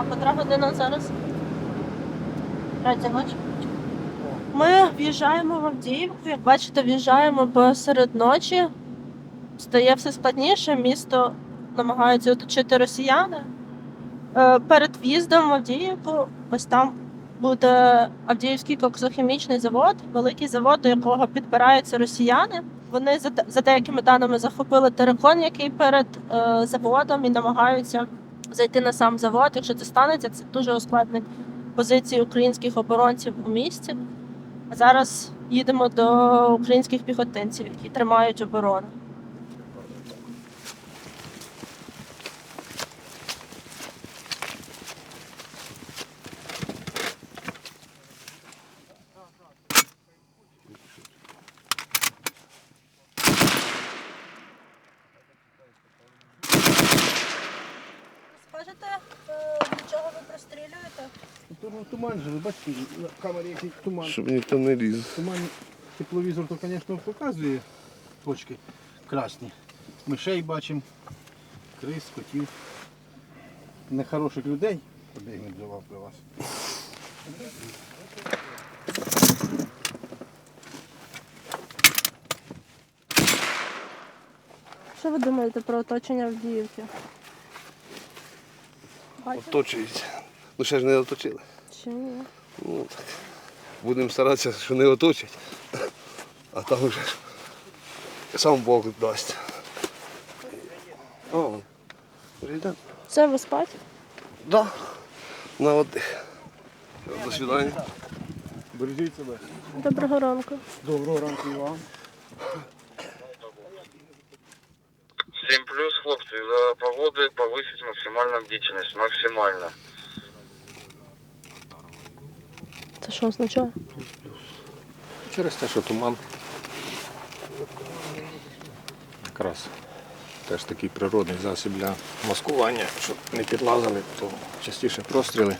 А котра година зараз? Третя ночі. Ми в'їжджаємо в Авдіївку. Як бачите, в'їжджаємо посеред ночі. Стає все складніше. Місто намагаються оточити росіяни. Е, Перед в'їздом в Авдіївку, ось там буде Авдіївський коксохімічний завод, великий завод, до якого підбираються росіяни. Вони за, деякими даними захопили терикон, який перед е, заводом, і намагаються зайти на сам завод. Якщо це станеться, це дуже ускладнить позиції українських оборонців у місті. А зараз їдемо до українських піхотинців, які тримають оборону. Туман, туман же, ви бачите, на камері який туман. Щоб ніхто не ліз. Туман, тепловізор, то, звісно, показує точки красні. Мишей бачимо, крис, котів. Нехороших людей. Побігнуть до вас, до вас. Що ви думаєте про оточення Авдіївки? Бачите? Оточують. Ну ще ж не оточили. Чи ні? Ну так. Будемо старатися, що не оточать. А там вже сам Бог дасть. О, вже йдемо. Все, ви спать? Да. На отдих. До свидання. Бережіть себе. Доброго ранку. Доброго ранку і вам. 7 плюс, хлопці, за погоди повисить максимальну бдительність. Максимально. Це що означає? Через те, що туман. Якраз теж такий природний засіб для маскування, щоб не підлазили, то частіше простріли.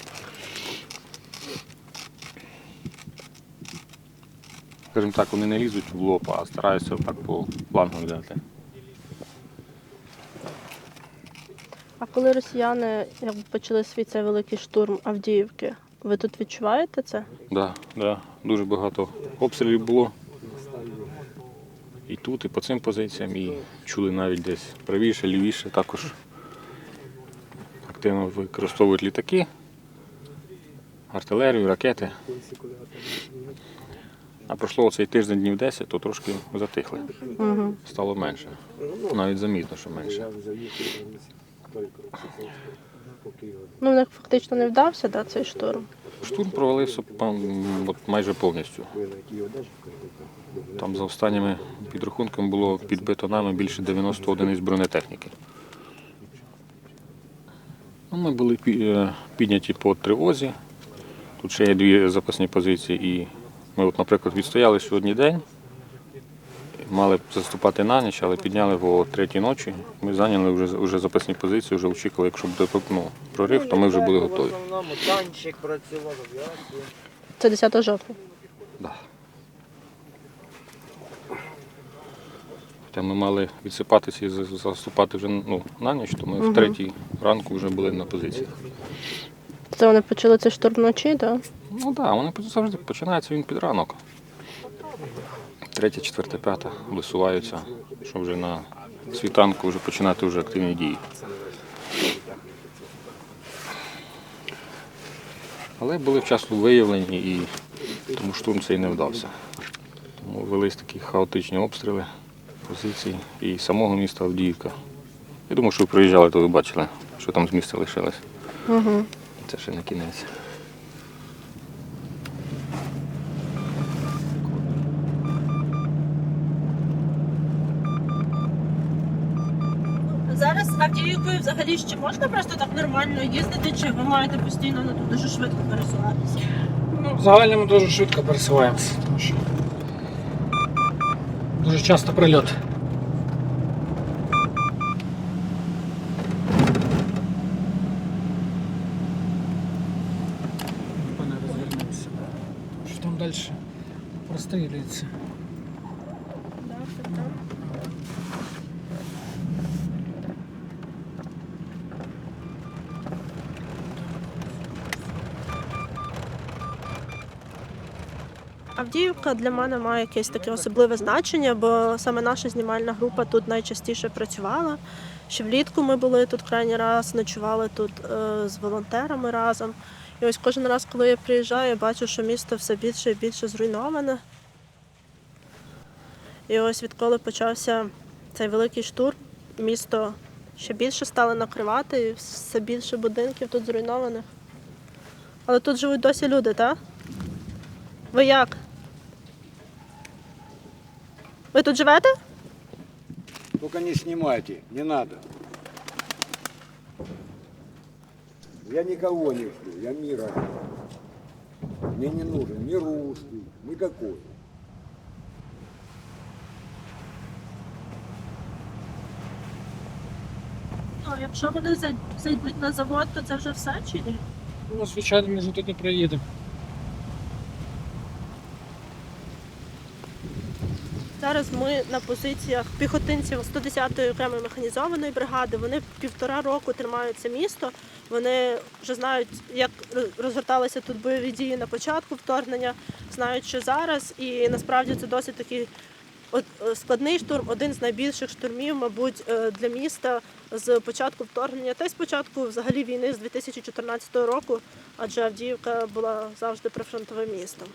Скажімо так, вони не лізуть в лоб, а стараються так по флангу взяти. А коли росіяни якби почали свій цей великий штурм Авдіївки, ви тут відчуваєте це? Да, да, дуже багато обстрілів було. І тут, і по цим позиціям, і чули навіть десь правіше, лівіше також активно використовують літаки, артилерію, ракети. А пройшло оцей тиждень днів 10, то трошки затихли. Угу. Стало менше. Навіть замітно, що менше. Ну, в них фактично не вдався, да, цей штурм. Штурм провалився от майже повністю. Там за останніми підрахунками було підбито нами більше 90 одиниць бронетехніки. Ну, Ми були е, підняті по тривозі. Тут ще є дві запасні позиції. І ми, от, наприклад, відстояли сьогодні день. Мали заступати на ніч, але підняли о третій ночі. Ми зайняли вже, вже запасні позиції, вже очікували, якщо буде ну, прорив, то ми вже були готові. Це 10 жовтня. Да. Хоча ми мали відсипатися і заступати вже ну, на ніч, то ми в третій ранку вже були на позиції. Це вони почали цей штурм вночі, так? Ну так, да, вони завжди починається він під ранок. Третя, четверта, п'ята висуваються, щоб вже на світанку вже починати вже активні дії. Але були вчасно виявлені і тому штурм цей не вдався. Тому велись такі хаотичні обстріли позицій і самого міста Авдіївка. Я думаю, що ви приїжджали, то ви бачили, що там з міста лишилось. Угу. Це ще не кінець. Авдіївкою взагалі ще можна просто так нормально їздити, чи ви маєте постійно ну, тут дуже швидко пересуватися? Ну, в загальному дуже швидко пересуваємося, тому що дуже часто прильот. Пане розвернемося. Тому що там далі прострілюється. Авдіївка для мене має якесь таке особливе значення, бо саме наша знімальна група тут найчастіше працювала. Ще влітку ми були тут крайній раз, ночували тут е, з волонтерами разом. І ось кожен раз, коли я приїжджаю, я бачу, що місто все більше і більше зруйноване. І ось відколи почався цей великий штурм, місто ще більше стало накривати, і все більше будинків тут зруйнованих. Але тут живуть досі люди, так? Ви як? Ви тут живете? Только не снимайте, не надо. Я никого не жду, я мира. Мне не нужен ни русский, никакой. Ну, якщо вони зай- зайдуть на завод, то це вже все чи ні? Ну, звичайно, ми ж туди приїдемо. Зараз ми на позиціях піхотинців 110-ї окремої механізованої бригади. Вони півтора року тримають це місто. Вони вже знають, як розгорталися тут бойові дії на початку вторгнення, знають, що зараз. І насправді це досить такий складний штурм, один з найбільших штурмів, мабуть, е, для міста з початку вторгнення, та й з початку взагалі війни з 2014 року, адже Авдіївка була завжди прифронтовим містом.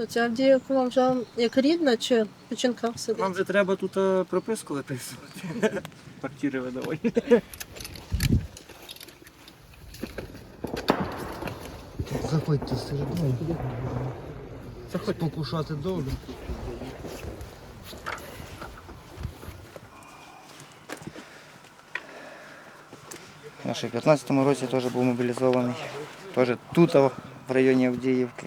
Що це Авдіївка вам вже як рідна чи печінка сидить? Нам же треба тут е, прописку виписувати. Квартири видавати. Заходьте середину. Заходь покушати добре. Я ще в 15-му році теж був мобілізований. Теж тут, в районі Авдіївки.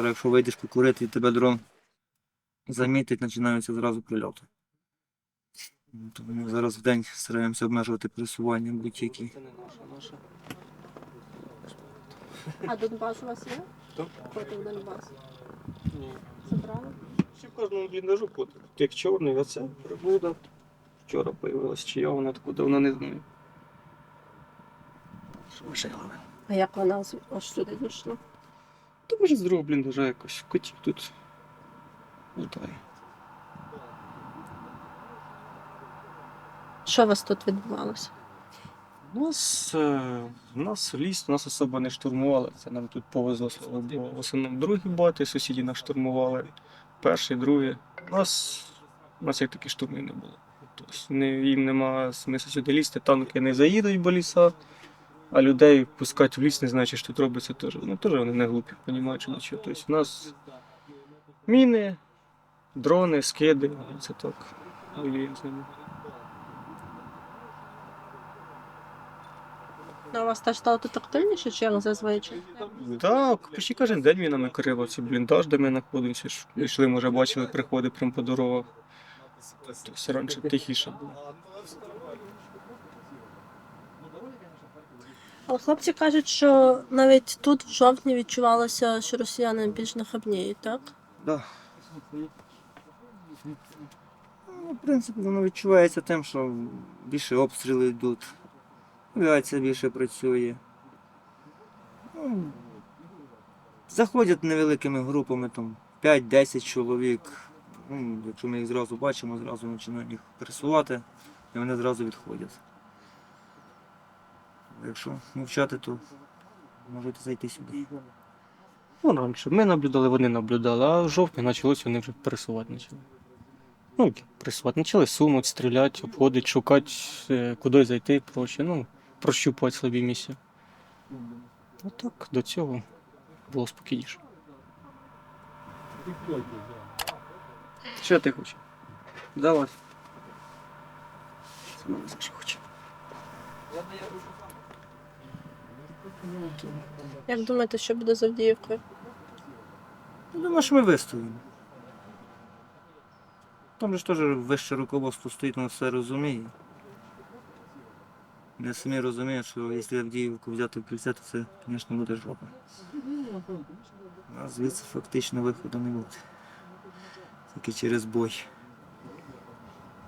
Зараз, якщо вийдеш покурити і тебе дрон замітить, починаються зразу прильоти. Тому ми зараз в день стараємося обмежувати пересування будь-які. А Донбас у вас є? Хто? Проти Донбасу. Ні. Забрали? Всі в кожному бліндажу потім. Як чорний, оце прибуда. Вчора появилась, чи я вона откуда, вона не знаю. Що ваше головне? А як вона аж сюди дійшла? Може з другого бліндажа якось. Котів тут лутає. Що у вас тут відбувалося? У нас, е, у нас ліс, нас особо не штурмували. Це нам тут повезло, слава Богу. В основному другі боти, сусіді нас штурмували. Перший, другий. У нас, у нас як такі штурми не було. Тобто не, їм нема смисла сюди лізти, танки не заїдуть, бо ліса, а людей пускати в ліс, не знаючи, що тут робиться, теж. Ну, теж вони не глупі, розуміють, що нічого. Тобто у нас міни, дрони, скиди, це так. Воюємо з ними. Ну, у вас теж стало тут активніше, чи як зазвичай? Так, почти кожен день мінами крило ці бліндаж, де ми знаходимося. ж. Йшли, може, бачили, приходи прямо по дорогах. Тобто раніше тихіше було. Але хлопці кажуть, що навіть тут в жовтні відчувалося, що росіяни більш нахабніють, так? Да. Ну, в принципі, воно відчувається тим, що більше обстріли йдуть, авіація більше працює. Ну, заходять невеликими групами, там 5-10 чоловік. Ну, якщо ми їх зразу бачимо, зразу починаємо їх пересувати, і вони зразу відходять. Якщо мовчати, то можете зайти сюди. Ну, раніше ми наблюдали, вони наблюдали, а в жовтні почалося вони вже пересувати почали. Ну, як пересувати, почали сунути, стріляти, обходити, шукати, е, куди зайти і проче. Ну, прощупувати слабі місця. А так, до цього було спокійніше. Що ти хочеш? Давай. Знаєш, що хоче. Як думаєте, що буде з Авдіївкою? Я думаю, що ми вистоїмо. Там же ж теж вище руководство стоїть, воно все розуміє. Я самі розумію, що якщо Авдіївку взяти в кільце, то це, звісно, буде жопа. А звідси фактично виходу не буде. тільки через бой.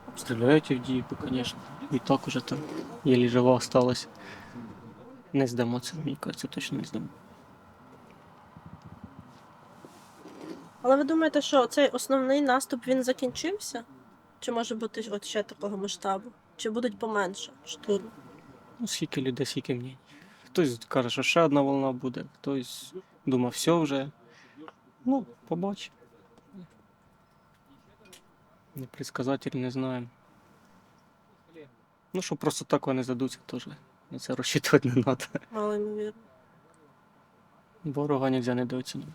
Обстріляють Авдіївку, звісно. І так уже там єлі жива осталась. Не здамо це, мені кажеться, точно не здамо. Але ви думаєте, що цей основний наступ він закінчився? Чи може бути от ще такого масштабу? Чи будуть поменше штурм? Ну, скільки людей, скільки мнень. Хтось каже, що ще одна волна буде, хтось думав, все вже. Ну, побачимо. Не предсказатель не знаємо. Ну, що просто так вони задуться, теж на це розчитувати не треба. Мало ймовірно. Ворога нельзя недооцінити.